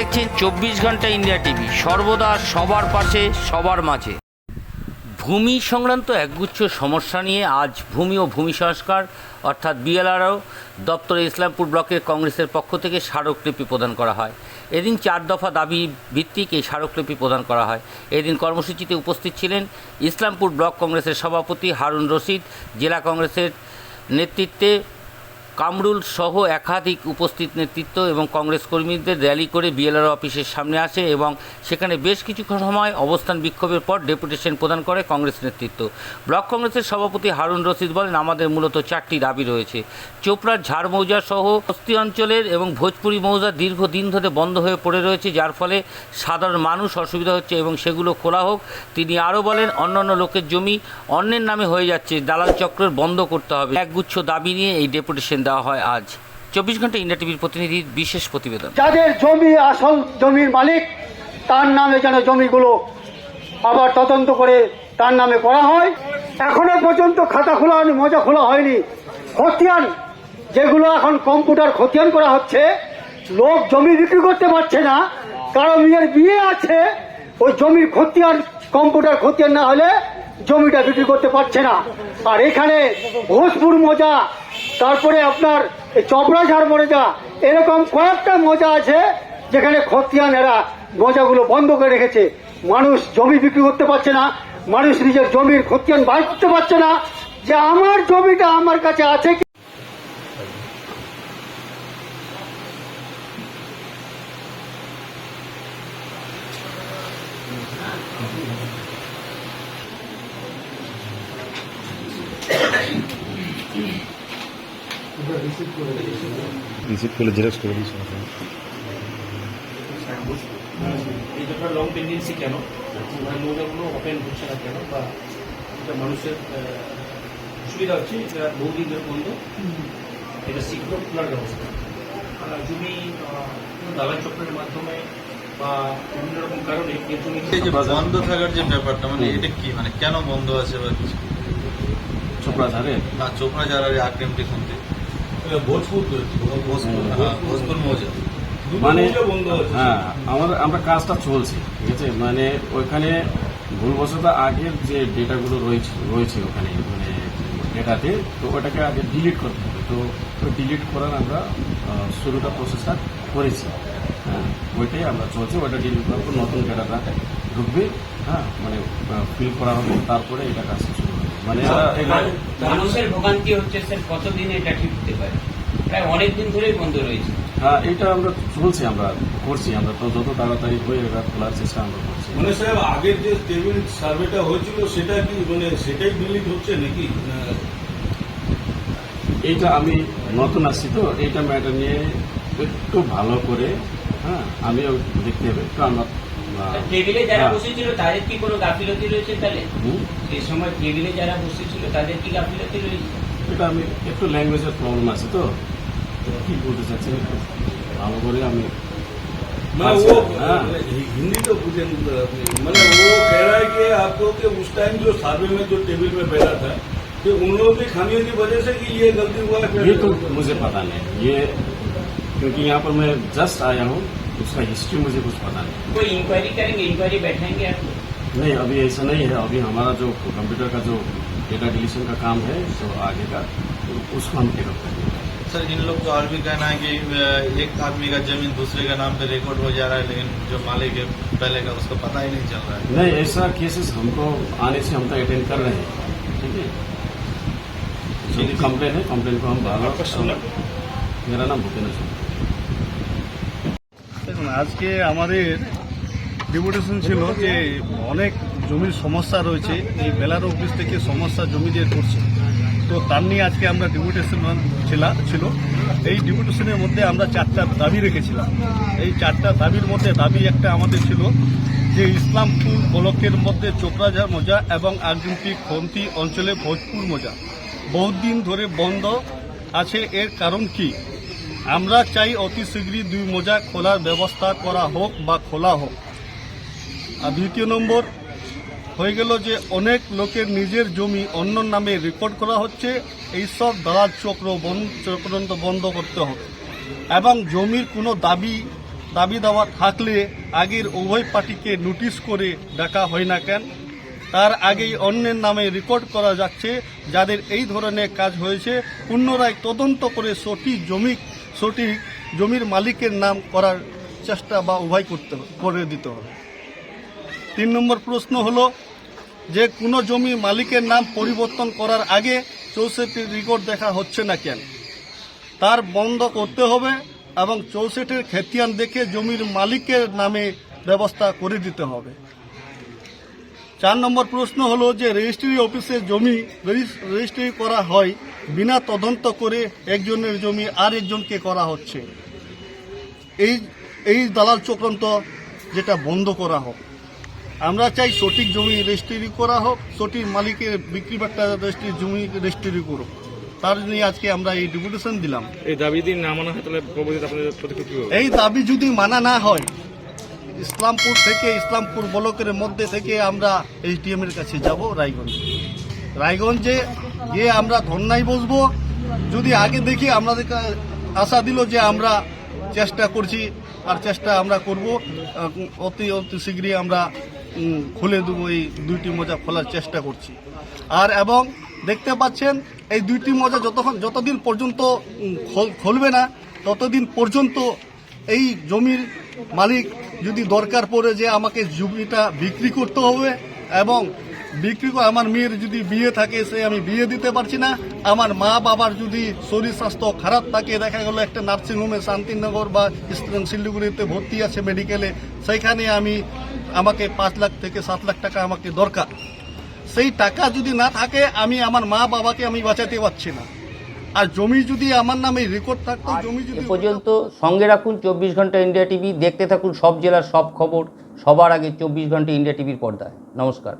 দেখছেন চব্বিশ ঘণ্টা ইন্ডিয়া টিভি। সর্বদা সবার পাশে, সবার মাঝে। ভূমি সংক্রান্ত একগুচ্ছ সমস্যা নিয়ে আজ ভূমি ও ভূমি সংস্কার, অর্থাৎ বিএলআরও দপ্তরে ইসলামপুর ব্লকের কংগ্রেসের পক্ষ থেকে স্মারকলিপি প্রদান করা হয়। এদিন চার দফা দাবি ভিত্তিক এই স্মারকলিপি প্রদান করা হয়। এদিন কর্মসূচিতে উপস্থিত ছিলেন ইসলামপুর ব্লক কংগ্রেসের সভাপতি হারুন রশিদ, জেলা কংগ্রেসের নেতৃত্বে কামরুল সহ একাধিক উপস্থিত নেতৃত্ব এবং কংগ্রেস কর্মীদের র্যালি করে বিএলআর অফিসের সামনে আসে এবং সেখানে বেশ কিছুক্ষণ সময় অবস্থান বিক্ষোভের পর ডেপুটেশন প্রদান করে কংগ্রেস নেতৃত্ব। ব্লক কংগ্রেসের সভাপতি হারুন রশিদ বলেন, আমাদের মূলত চারটি দাবি রয়েছে। চোপড়ার ঝাড় মৌজা সহ বস্তি অঞ্চলের এবং ভোজপুরি মৌজা দীর্ঘদিন ধরে বন্ধ হয়ে পড়ে রয়েছে, যার ফলে সাধারণ মানুষ অসুবিধা হচ্ছে এবং সেগুলো খোলা হোক। তিনি আরও বলেন, অন্যান্য লোকের জমি অন্যের নামে হয়ে যাচ্ছে, দালাল চক্রের বন্ধ করতে হবে। একগুচ্ছ দাবি নিয়ে এই ডেপুটেশন দেওয়া হয় আজ। চব্বিশ ঘণ্টা ইন্ডিয়া টিভির প্রতিনিধির বিশেষ প্রতিবেদন। যাদের জমি, আসল জমির মালিক তার নামে যেন জমিগুলো আবার তদন্ত করে তার নামে করা হয়। এখনও পর্যন্ত খাতা খোলা হয়নি, মজা খোলা হয়নি। খতিয়ান, যেগুলো এখন কম্পিউটার খতিয়ান করা হচ্ছে, লোক জমি বিক্রি করতে পারছে না। কারও মেয়ের বিয়ে আছে, ওই জমির খতিয়ান, কম্পিউটার খতিয়ান না হলে জমিটা বিক্রি করতে পারছে না। আর এখানে ভোজপুর মজা, তারপরে আপনার চপড়াঝাড় মজা, এরকম কয়েকটা মজা আছে যেখানে খতিয়ান এরা মজাগুলো বন্ধ করে রেখেছে। মানুষ জমি বিক্রি করতে পারছে না মানুষ নিজের জমির খতিয়ান বার করতে পারছে না। যে আমার জমিটা আমার কাছে আছে কি? রিসিভ করলে জেরক্স করে নেই। এই ব্যাপারে লং টেন্ডেন্সি কেন? মৌজাগুলো ওপেন হচ্ছে না কেন? বা এটা মানুষের সুবিধা হচ্ছে এটা বহুদিন ধরে বন্ধ। এটা শীঘ্র খোলার ব্যবস্থা। আর জমি দালাল চক্রের মাধ্যমে বা বিভিন্ন রকম কারণে এই যে বন্ধ থাকার যে ব্যাপারটা মানে এটা কি মানে কেন বন্ধ আছে বা কিছু? চোপড়াঝাড়ে না চোপড়া যারা আগ্রেমটি শুনতে। ভোজপুর ভোজপুর হ্যাঁ, ভোজপুর মৌজা। মানে হ্যাঁ আমাদের আমরা কাজটা চলছে ঠিক আছে? মানে ওইখানে ভুলবশত আগের যে ডেটাগুলো রয়েছে রয়েছে ওখানে মানে ডেটাতে তো ওটাকে আগে ডিলিট করতে হবে। তো ডিলিট করার আমরা শুরুটা প্রসেসটা করেছি। হ্যাঁ ওইটাই আমরা চলছে ওইটা ডিলিট করার পর নতুন ডেটাটা ঢুকবে হ্যাঁ মানে ফিল করা হবে তারপরে এটা কাজ শুরু হবে। মানে এটা- মানুষের ভোগান্তি হচ্ছে স্যার কতদিন এটা ঠিক হতে পারে? প্রায় অনেক দিন ধরেই বন্ধ রয়েছে। এটা আমরা চলছি আমরা করছি আমরা তো যত তাড়াতাড়ি হয়ে এটা খোলার চেষ্টা আমরা করছি। মানে সাহেব আগের যে টেবিল সার্ভেটা হয়েছিল সেটা কি মানে সেটাই ডিলিট হচ্ছে নাকি? এইটা আমি নতুন আসছি তো এইটা ম্যাটার নিয়ে একটু ভালো করে হ্যাঁ আমিও দেখতে হবে। একটু আমার টেবিলে যারা হ্যাঁ। বসেছিল তাদের কি কোনো গাফিলতি রয়েছে তাহলে? সেই সময় টেবিলে যারা বসেছিল তাদের কি গাফিলতি রয়েছে? এটা আমি একটু ল্যাঙ্গুয়েজের প্রবলেম আছে তো। কি বলতে চাচ্ছি একটু ভালো করে আমি মানে अच्छा, वो हाँ। मतलब हि- हिंदी तो पूछे मतलब वो कह रहा है कि आपको कि उस टाइम जो सर्वे में जो टेबल में बैठा था कि उन लोगों की खामियों की वजह से कि ये गलती हुआ है ये तो मुझे पता नहीं ये क्योंकि यहाँ पर मैं जस्ट आया हूँ उसका हिस्ट्री मुझे कुछ पता नहीं कोई इंक्वायरी करेंगे इंक्वायरी बैठाएंगे आप नहीं अभी ऐसा नहीं है अभी हमारा जो कंप्यूटर का जो डेटा डिलीशन का काम है तो आगे का तो उसको हम टेकअप करेंगे सर इन लोग का और भी कहना है कि अ, एक आदमी का जमीन दूसरे का नाम पे रिकॉर्ड हो जा रहा है लेकिन जो मालिक है पहले का उसको पता ही नहीं चल रहा है नहीं ऐसा केसेस हमको आने से हम तो अटेंड कर रहे हैं ठीक है जो भी कंप्लेन है कंप्लेन को हम बाहर मेरा नाम भूपेंद्र सिंह দেখুন আজকে আমাদের ডেপুটেশন ছিল যে অনেক জমির সমস্যা রয়েছে এই বেলার অফিস থেকে সমস্যা জমিদের করছে তো তার নিয়ে আজকে আমরা ডেপুটেশন ছিল ছিল। এই ডেপুটেশনের মধ্যে আমরা চারটা দাবি রেখেছিলাম। এই চারটা দাবির মধ্যে দাবি একটা আমাদের ছিল যে ইসলামপুর ব্লকের মধ্যে চোপড়াঝাড় মোজা এবং আগন্তি খন্তি অঞ্চলে ভোজপুর মোজা বহুদিন ধরে বন্ধ আছে। এর কারণ কি? আমরা চাই অতি শীঘ্রই দুই মোজা খোলার ব্যবস্থা করা হোক বা খোলা হোক। আর দ্বিতীয় নম্বর হয়ে গেল যে অনেক লোকের নিজের জমি অন্য নামে রেকর্ড করা হচ্ছে। এইসব দালাল চক্র চক্রান্ত বন্ধ করতে হবে। এবং জমির কোনো দাবি দাবি দাওয়া থাকলে আগের উভয় পার্টিকে নোটিশ করে ডাকা হয় না কেন? তার আগেই অন্যের নামে রেকর্ড করা যাচ্ছে, যাদের এই ধরনের কাজ হয়েছে। পুনরায় তদন্ত করে সঠিক জমি সঠিক জমির মালিকের নাম করার চেষ্টা বা উভয় করতে করে দিতে হবে। তিন নম্বর প্রশ্ন হলো যে কোনো জমি মালিকের নাম পরিবর্তন করার আগে চৌষট্টির রেকর্ড দেখা হচ্ছে না কেন? তার বন্ধ করতে হবে এবং চৌষট্টির খেতিয়ান দেখে জমির মালিকের নামে ব্যবস্থা করে দিতে হবে। চার নম্বর প্রশ্ন হলো যে, রেজিস্ট্রি অফিসে জমি রেজিস- রেজিস্ট্রি করা হয় বিনা তদন্ত করে একজনের জমি আর একজনকে করা হচ্ছে। এই এই দালাল চক্রান্ত যেটা বন্ধ করা হোক। আমরা চাই সঠিক জমি রেজিস্ট্রি করা হোক সঠিক মালিকের বিক্রি বাট্টা রেজিস্ট্রি জমি রেজিস্ট্রি করুক। তার জন্য আজকে আমরা এই ডেপুটেশন দিলাম। এই দাবি দিন না মানা হয় তাহলে আপনাদের? এই দাবি যদি মানা না হয় ইসলামপুর থেকে ইসলামপুর ব্লকের মধ্যে থেকে আমরা এইচডিএম এর কাছে যাব রায়গঞ্জ। রায়গঞ্জে গিয়ে আমরা ধর্নায় বসবো। যদি আগে দেখি আমাদের আশা দিল যে আমরা চেষ্টা করছি আর চেষ্টা আমরা করব অতি অতি শীঘ্রই আমরা খুলে দেবো এই দুইটি মোজা খোলার চেষ্টা করছি। আর এবং দেখতে পাচ্ছেন, এই দুইটি মোজা যতক্ষণ যতদিন পর্যন্ত খোল- খুলবে না, ততদিন পর্যন্ত এই জমির মালিক যদি দরকার পড়ে যে আমাকে জমিটা বিক্রি করতে হবে এবং বিক্রি করে আমার মেয়ের যদি বিয়ে থাকে, সে আমি বিয়ে দিতে পারছি না। আমার মা বাবার যদি শরীর স্বাস্থ্য খারাপ থাকে, দেখা গেলো একটা নার্সিংহোমে শান্তিনগর বা শিলিগুড়িতে ভর্তি আছে মেডিকেলে, সেইখানে আমি আমাকে পাঁচ লাখ থেকে সাত লাখ টাকা আমাকে দরকার। সেই টাকা যদি না থাকে আমি আমার মা বাবাকে আমি বাঁচাতে পারছি না। আর জমি যদি আমার নামে রেকর্ড থাকতো জমি যদি পর্যন্ত সঙ্গে রাখুন চব্বিশ ঘণ্টা ইন্ডিয়া টিভি দেখতে থাকুন সব জেলার সব খবর সবার আগে চব্বিশ ঘণ্টা ইন্ডিয়া টিভির পর্দায়। নমস্কার।